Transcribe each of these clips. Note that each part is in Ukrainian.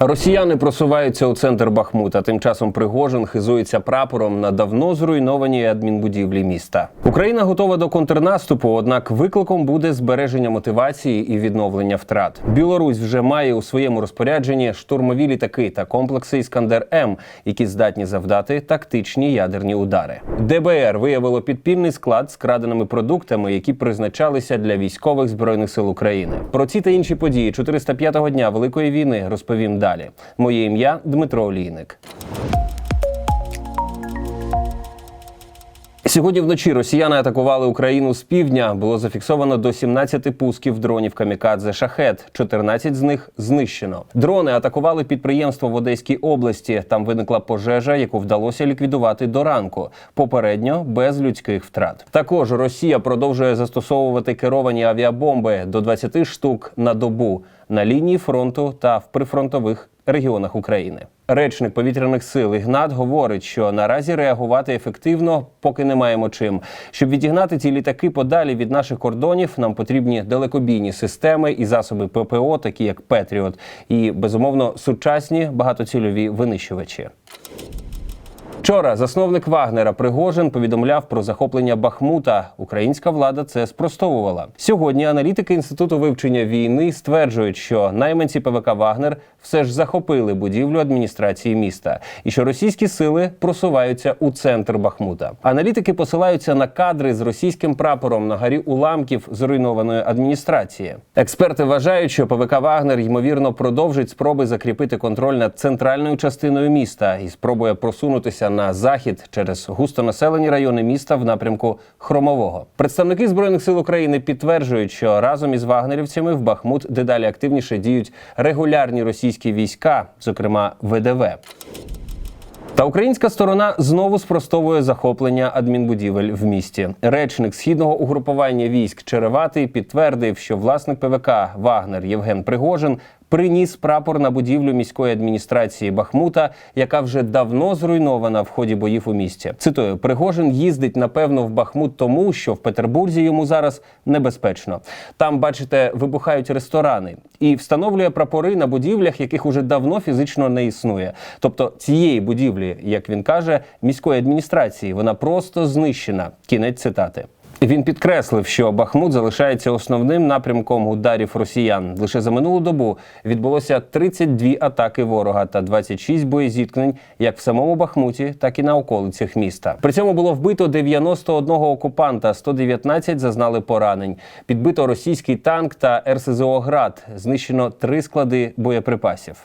Росіяни просуваються у центр Бахмута. Тим часом Пригожин хизується прапором на давно зруйнованій адмінбудівлі міста. Україна готова до контрнаступу, однак викликом буде збереження мотивації і відновлення втрат. Білорусь вже має у своєму розпорядженні штурмові літаки та комплекси Іскандер М, які здатні завдати тактичні ядерні удари. ДБР виявило підпільний склад з краденими продуктами, які призначалися для військових збройних сил України. Про ці та інші події 405-го дня Великої війни розповім далі. Моє ім'я Дмитро Олійник. Сьогодні вночі росіяни атакували Україну з півдня. Було зафіксовано до 17 пусків дронів камікадзе шахет. 14 з них знищено. Дрони атакували підприємство в Одеській області. Там виникла пожежа, яку вдалося ліквідувати до ранку. Попередньо без людських втрат. Також Росія продовжує застосовувати керовані авіабомби до 20 штук на добу на лінії фронту та в прифронтових регіонах України. Речник повітряних сил Ігнат говорить, що наразі реагувати ефективно поки не маємо чим. Щоб відігнати ці літаки подалі від наших кордонів, нам потрібні далекобійні системи і засоби ППО, такі як Петріот, і безумовно сучасні багатоцільові винищувачі. Вчора засновник Вагнера Пригожин повідомляв про захоплення Бахмута. Українська влада це спростовувала. Сьогодні аналітики інституту вивчення війни стверджують, що найманці ПВК Вагнер все ж захопили будівлю адміністрації міста, і що російські сили просуваються у центр Бахмута. Аналітики посилаються на кадри з російським прапором на горі уламків зруйнованої адміністрації. Експерти вважають, що ПВК Вагнер ймовірно продовжить спроби закріпити контроль над центральною частиною міста і спробує просунутися на захід через густонаселені райони міста в напрямку Хромового. Представники збройних сил України підтверджують, що разом із вагнерівцями в Бахмут дедалі активніше діють регулярні російські війська, зокрема ВДВ. Та українська сторона знову спростовує захоплення адмінбудівель в місті. Речник східного угрупування військ Череватий підтвердив, що власник ПВК Вагнер Євген Пригожин приніс прапор на будівлю міської адміністрації Бахмута, яка вже давно зруйнована в ході боїв у місті. Цитую, Пригожин їздить напевно в Бахмут, тому що в Петербурзі йому зараз небезпечно. Там, бачите, вибухають ресторани і встановлює прапори на будівлях, яких уже давно фізично не існує. Тобто цієї будівлі, як він каже, міської адміністрації вона просто знищена. Кінець цитати. Він підкреслив, що Бахмут залишається основним напрямком ударів росіян. Лише за минулу добу відбулося 32 атаки ворога та 26 боєзіткнень, як в самому Бахмуті, так і на околицях міста. При цьому було вбито 91 окупанта, 119 зазнали поранень. Підбито російський танк та РСЗО «Град». Знищено три склади боєприпасів.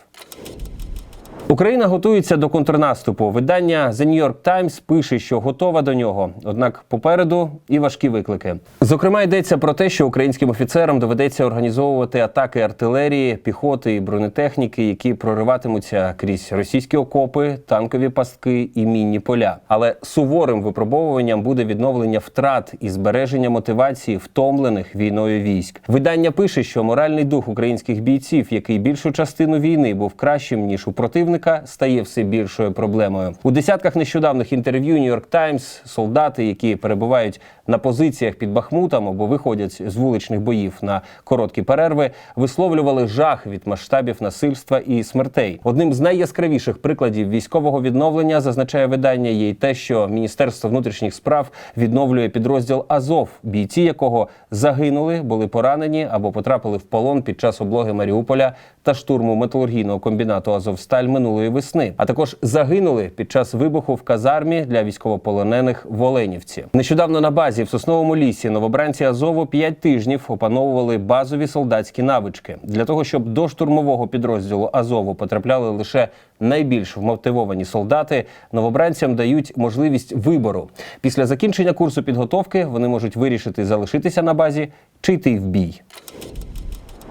Україна готується до контрнаступу. Видання The New York Times пише, що готова до нього. Однак попереду і важкі виклики. Зокрема, йдеться про те, що українським офіцерам доведеться організовувати атаки артилерії, піхоти і бронетехніки, які прориватимуться крізь російські окопи, танкові пастки і мінні поля. Але суворим випробовуванням буде відновлення втрат і збереження мотивації втомлених війною військ. Видання пише, що моральний дух українських бійців, який більшу частину війни був кращим ніж у противника, стає все більшою проблемою. У десятках нещодавних інтерв'ю York Times солдати, які перебувають на позиціях під Бахмутом або виходять з вуличних боїв на короткі перерви, висловлювали жах від масштабів насильства і смертей. Одним з найяскравіших прикладів військового відновлення зазначає видання є й те, що Міністерство внутрішніх справ відновлює підрозділ Азов, бійці якого загинули, були поранені або потрапили в полон під час облоги Маріуполя та штурму металургійного комбінату Азовсталь минулої весни, а також загинули під час вибуху в казармі для військовополонених в Оленівці. Нещодавно на базі в сосновому лісі новобранці Азову п'ять тижнів опановували базові солдатські навички для того, щоб до штурмового підрозділу Азову потрапляли лише найбільш вмотивовані солдати. Новобранцям дають можливість вибору. Після закінчення курсу підготовки вони можуть вирішити залишитися на базі чи йти в бій.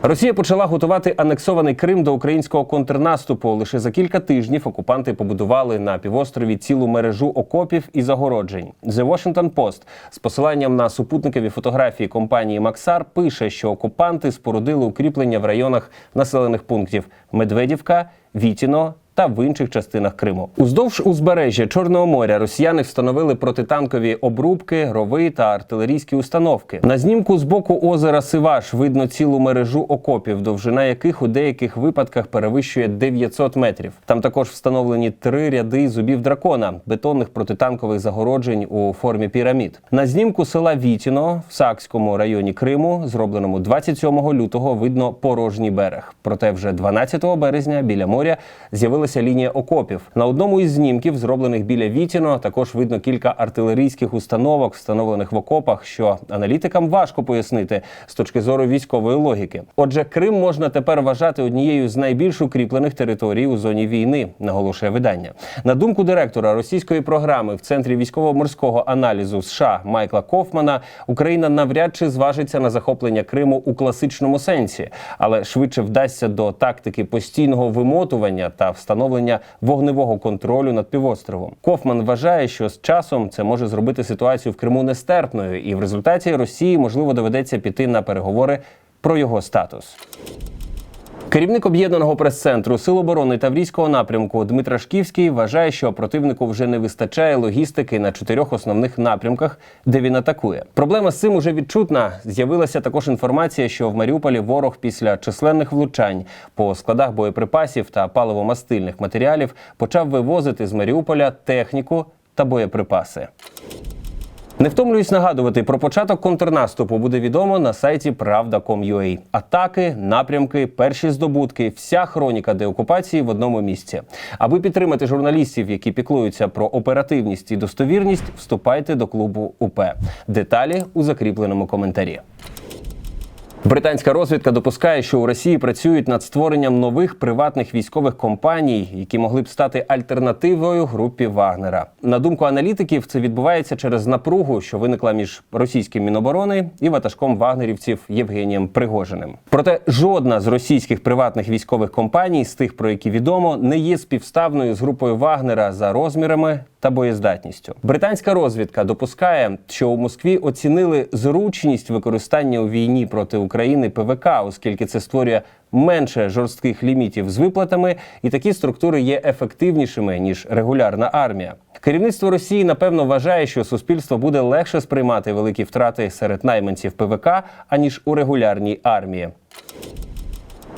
Росія почала готувати анексований Крим до українського контрнаступу. Лише за кілька тижнів окупанти побудували на півострові цілу мережу окопів і загороджень. The Washington Post з посиланням на супутникові фотографії компанії Максар пише, що окупанти спорудили укріплення в районах населених пунктів Медведівка, Вітіно та в інших частинах Криму. Уздовж узбережжя Чорного моря росіяни встановили протитанкові обрубки, рови та артилерійські установки. На знімку з боку озера Сиваш видно цілу мережу окопів, довжина яких у деяких випадках перевищує 900 метрів. Там також встановлені три ряди зубів дракона, бетонних протитанкових загороджень у формі пірамід. На знімку села Вітіно в Сакському районі Криму, зробленому 27 лютого, видно порожній берег. Проте вже 12 березня біля моря з'явилася лінія окопів. На одному із знімків, зроблених біля Вітіно, також видно кілька артилерійських установок, встановлених в окопах, що аналітикам важко пояснити з точки зору військової логіки. Отже, Крим можна тепер вважати однією з найбільш укріплених територій у зоні війни, наголошує видання. На думку директора російської програми в центрі військово-морського аналізу США Майкла Кофмана, Україна навряд чи зважиться на захоплення Криму у класичному сенсі, але швидше вдасться до тактики постійного вимотування та встановлення вогневого контролю над півостровом. Кофман вважає, що з часом це може зробити ситуацію в Криму нестерпною, і в результаті Росії можливо доведеться піти на переговори про його статус. Керівник об'єднаного прес-центру Сил оборони Таврійського напрямку Дмитра Шківський вважає, що противнику вже не вистачає логістики на чотирьох основних напрямках, де він атакує. Проблема з цим уже відчутна. З'явилася також інформація, що в Маріуполі ворог після численних влучань по складах боєприпасів та паливомастильних матеріалів почав вивозити з Маріуполя техніку та боєприпаси. Не втомлююсь нагадувати про початок контрнаступу буде відомо на сайті Правда.com.ua. Атаки, напрямки, перші здобутки, вся хроніка деокупації в одному місці. Аби підтримати журналістів, які піклуються про оперативність і достовірність, вступайте до клубу УП. Деталі у закріпленому коментарі. Британська розвідка допускає, що у Росії працюють над створенням нових приватних військових компаній, які могли б стати альтернативою групі Вагнера. На думку аналітиків, це відбувається через напругу, що виникла між російським міноборони і ватажком вагнерівців Євгенієм Пригожиним. Проте жодна з російських приватних військових компаній, з тих, про які відомо, не є співставною з групою Вагнера за розмірами та боєздатністю. Британська розвідка допускає, що у Москві оцінили зручність використання у війні проти України ПВК, оскільки це створює менше жорстких лімітів з виплатами, і такі структури є ефективнішими ніж регулярна армія. Керівництво Росії напевно вважає, що суспільство буде легше сприймати великі втрати серед найманців ПВК аніж у регулярній армії.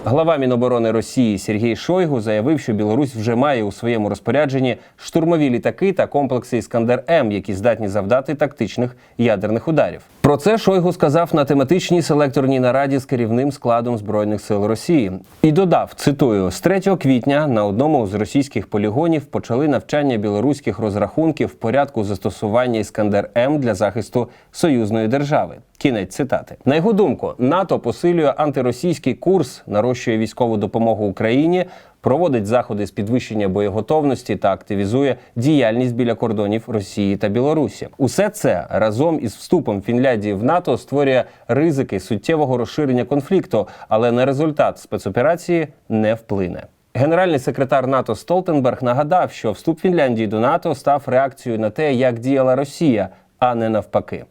Глава Міноборони Росії Сергій Шойгу заявив, що Білорусь вже має у своєму розпорядженні штурмові літаки та комплекси Іскандер М, які здатні завдати тактичних ядерних ударів. Про це Шойгу сказав на тематичній селекторній нараді з керівним складом збройних сил Росії і додав: цитую: з 3 квітня на одному з російських полігонів почали навчання білоруських розрахунків в порядку застосування Іскандер М для захисту союзної держави. Кінець цитати. На його думку, НАТО посилює антиросійський курс, нарощує військову допомогу Україні, проводить заходи з підвищення боєготовності та активізує діяльність біля кордонів Росії та Білорусі. Усе це разом із вступом Фінляндії в НАТО створює ризики суттєвого розширення конфлікту, але на результат спецоперації не вплине. Генеральний секретар НАТО Столтенберг нагадав, що вступ Фінляндії до НАТО став реакцією на те, як діяла Росія, а не навпаки.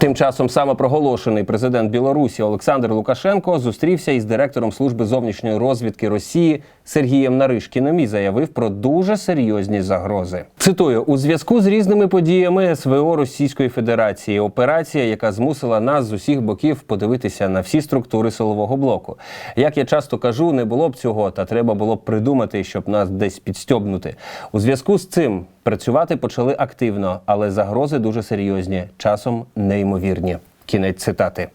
Тим часом самопроголошений президент Білорусі Олександр Лукашенко зустрівся із директором служби зовнішньої розвідки Росії Сергієм Наришкіним і заявив про дуже серйозні загрози. Цитую у зв'язку з різними подіями СВО Російської Федерації. Операція, яка змусила нас з усіх боків подивитися на всі структури силового блоку. Як я часто кажу, не було б цього, та треба було б придумати, щоб нас десь підстьобнути. У зв'язку з цим працювати почали активно, але загрози дуже серйозні, часом неймовірні. Кінець цитати.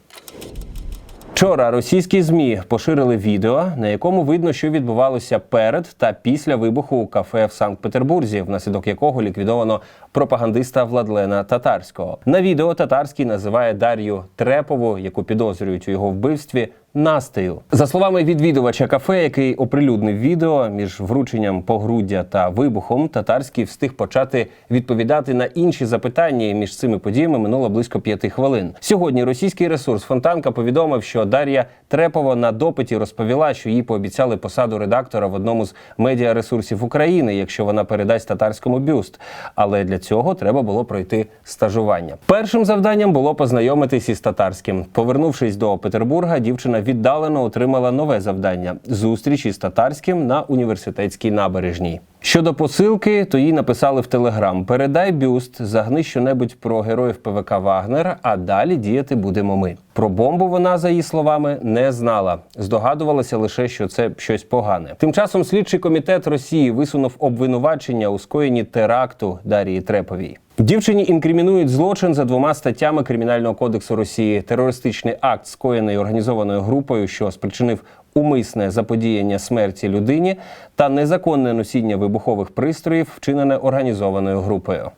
Вчора російські змі поширили відео, на якому видно, що відбувалося перед та після вибуху у кафе в Санкт-Петербурзі, внаслідок якого ліквідовано пропагандиста Владлена Татарського. На відео татарський називає Дар'ю Трепову, яку підозрюють у його вбивстві. Настею за словами відвідувача кафе, який оприлюднив відео між врученням погруддя та вибухом, татарський встиг почати відповідати на інші запитання. Між цими подіями минуло близько п'яти хвилин. Сьогодні російський ресурс Фонтанка повідомив, що Дар'я Трепова на допиті розповіла, що їй пообіцяли посаду редактора в одному з медіаресурсів України, якщо вона передасть татарському бюст. Але для цього треба було пройти стажування. Першим завданням було познайомитись із татарським. Повернувшись до Петербурга, дівчина віддалено отримала нове завдання зустріч із татарським на університетській набережній. Щодо посилки, то їй написали в телеграм: передай бюст, загни щонебудь про героїв ПВК Вагнер, а далі діяти будемо ми. Про бомбу вона, за її словами, не знала. Здогадувалася лише, що це щось погане. Тим часом слідчий комітет Росії висунув обвинувачення у скоєнні теракту Дарії Треповій. Дівчині інкримінують злочин за двома статтями Кримінального кодексу Росії: терористичний акт, скоєний організованою групою, що спричинив умисне заподіяння смерті людині, та незаконне носіння вибухових пристроїв, вчинене організованою групою.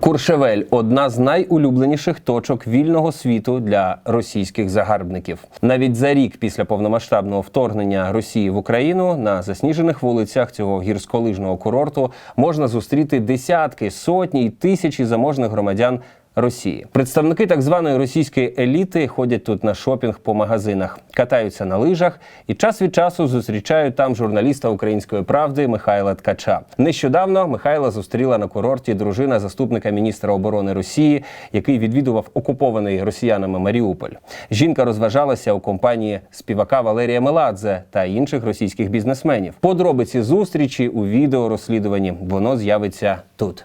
Куршевель одна з найулюбленіших точок вільного світу для російських загарбників. Навіть за рік після повномасштабного вторгнення Росії в Україну на засніжених вулицях цього гірськолижного курорту можна зустріти десятки, сотні й тисячі заможних громадян. Росії представники так званої російської еліти ходять тут на шопінг по магазинах, катаються на лижах і час від часу зустрічають там журналіста української правди Михайла Ткача. Нещодавно Михайла зустріла на курорті дружина заступника міністра оборони Росії, який відвідував окупований росіянами Маріуполь. Жінка розважалася у компанії співака Валерія Меладзе та інших російських бізнесменів. Подробиці зустрічі у відео розслідуванні воно з'явиться тут.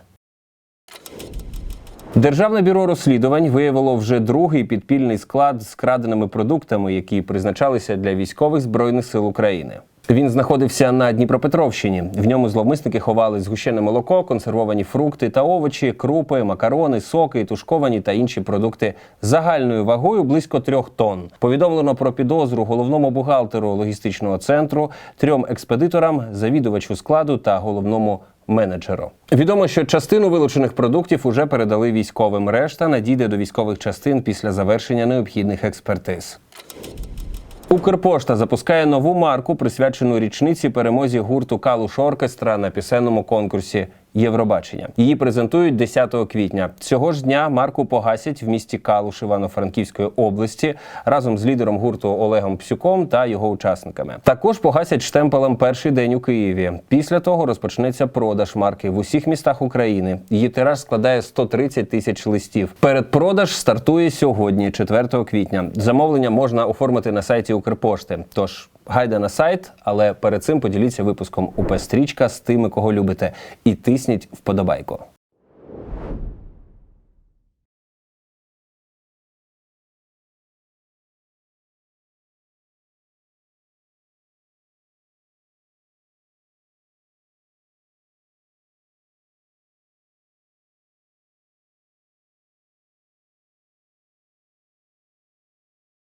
Державне бюро розслідувань виявило вже другий підпільний склад з краденими продуктами, які призначалися для військових збройних сил України. Він знаходився на Дніпропетровщині. В ньому зловмисники ховали згущене молоко, консервовані фрукти та овочі, крупи, макарони, соки, тушковані та інші продукти загальною вагою близько трьох тонн. Повідомлено про підозру головному бухгалтеру логістичного центру, трьом експедиторам, завідувачу складу та головному менеджеру. Відомо, що частину вилучених продуктів уже передали військовим. Решта надійде до військових частин після завершення необхідних експертиз. Укрпошта запускає нову марку, присвячену річниці перемозі гурту Калуш Оркестра на пісенному конкурсі Євробачення. Її презентують 10 квітня. Цього ж дня марку погасять в місті Калуш Івано-Франківської області разом з лідером гурту Олегом Псюком та його учасниками. Також погасять штемпелем перший день у Києві. Після того розпочнеться продаж марки в усіх містах України. Її тираж складає 130 тисяч листів. Передпродаж стартує сьогодні, 4 квітня. Замовлення можна оформити на сайті Укрпошти. Тож гайда на сайт, але перед цим поділіться випуском УП Стрічка з тими, кого любите, і тисніть вподобайку.